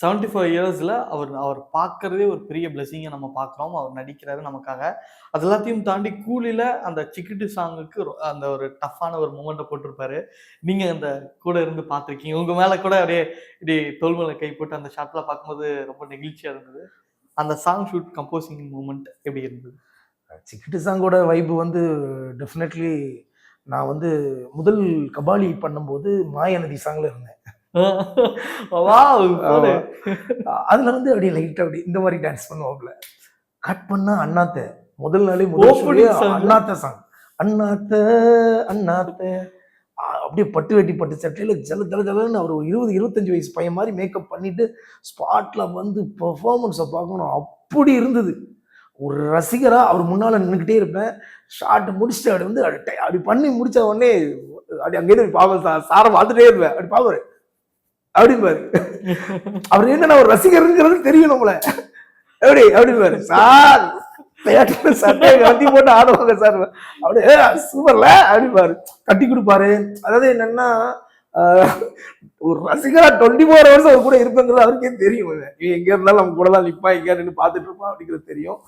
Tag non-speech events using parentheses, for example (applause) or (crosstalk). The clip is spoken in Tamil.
செவன்டி ஃபைவ் இயர்ஸில் அவர் அவர் பார்க்கறதே ஒரு பெரிய பிளெஸிங்கை நம்ம பார்க்குறோம். அவர் நடிக்கிறாரு நமக்காக. அது எல்லாத்தையும் தாண்டி கூலியில் அந்த சிக்கிட்டு சாங்குக்கு அந்த ஒரு டஃப்பான ஒரு மூமெண்ட்டை போட்டிருப்பாரு. நீங்கள் அந்த கூட இருந்து பார்த்துருக்கீங்க. உங்கள் மேலே கூட அப்படியே இப்படி தோல்மலை கை போட்டு அந்த ஷாட்டில் பார்க்கும்போது ரொம்ப நெகிழ்ச்சியாக இருந்தது. அந்த சாங் ஷூட் கம்போசிங் மூமெண்ட் எப்படி இருந்தது? சிக்கிட்டு சாங்கோட வைப்பு வந்து டெஃபினெட்லி நான் வந்து முதல் கபாலி பண்ணும்போது மாயநதி சாங்ல இருந்தேன். (laughs) அதுல வந்து அப்படியே லைட்டா அப்படி இந்த மாதிரி டான்ஸ் பண்ணுவாப்ல கட் பண்ணா அண்ணாத்த. முதல் நாளே முதல். அண்ணாத்த சாங் அண்ணாத்த அண்ணாத்த. அப்படியே பட்டு வெட்டி பட்டு சட்டையில ஜல ஜல ஜலன்னு அவர் இருபது இருபத்தஞ்சு வயசு பையன் மாதிரி மேக்கப் பண்ணிட்டு ஸ்பாட்ல வந்து பெர்ஃபார்மன்ஸை பார்க்கணும். அப்படி இருந்தது. ஒரு ரசிகரா அவர் முன்னால நின்றுக்கிட்டே இருப்பேன். ஷார்ட் முடிச்சுட்டு அப்படி வந்து அப்படி பண்ணி முடிச்ச உடனே அப்படி அங்கேயிருந்து பார்ப்பேன் சார் சாரை பார்த்துட்டே இருப்பேன். அப்படி பார்ப்பாரு. அப்படிம்பாரு. அவர் என்ன ஒரு ரசிகருங்கிறது தெரியும் நம்மள எப்படி? அப்படிம்பாரு. சார் theatre சட்டையை கட்டி போட்டு ஆடுவாங்க சார். அப்படியே சூப்பர்ல அப்படிம்பாரு. கட்டி கொடுப்பாரு. அதாவது என்னன்னா ஒரு ரசிகரா டுவெண்ட்டி ஃபோர் ஹவர்ஸ் அவர் கூட இருப்பேங்கிறது அவருக்கே தெரியும். இவன் எங்க இருந்தாலும் நம்ம கூட தான் நிப்பா எங்க நின்று பார்த்துட்டு இருப்பான் அப்படிங்கிறது தெரியும்.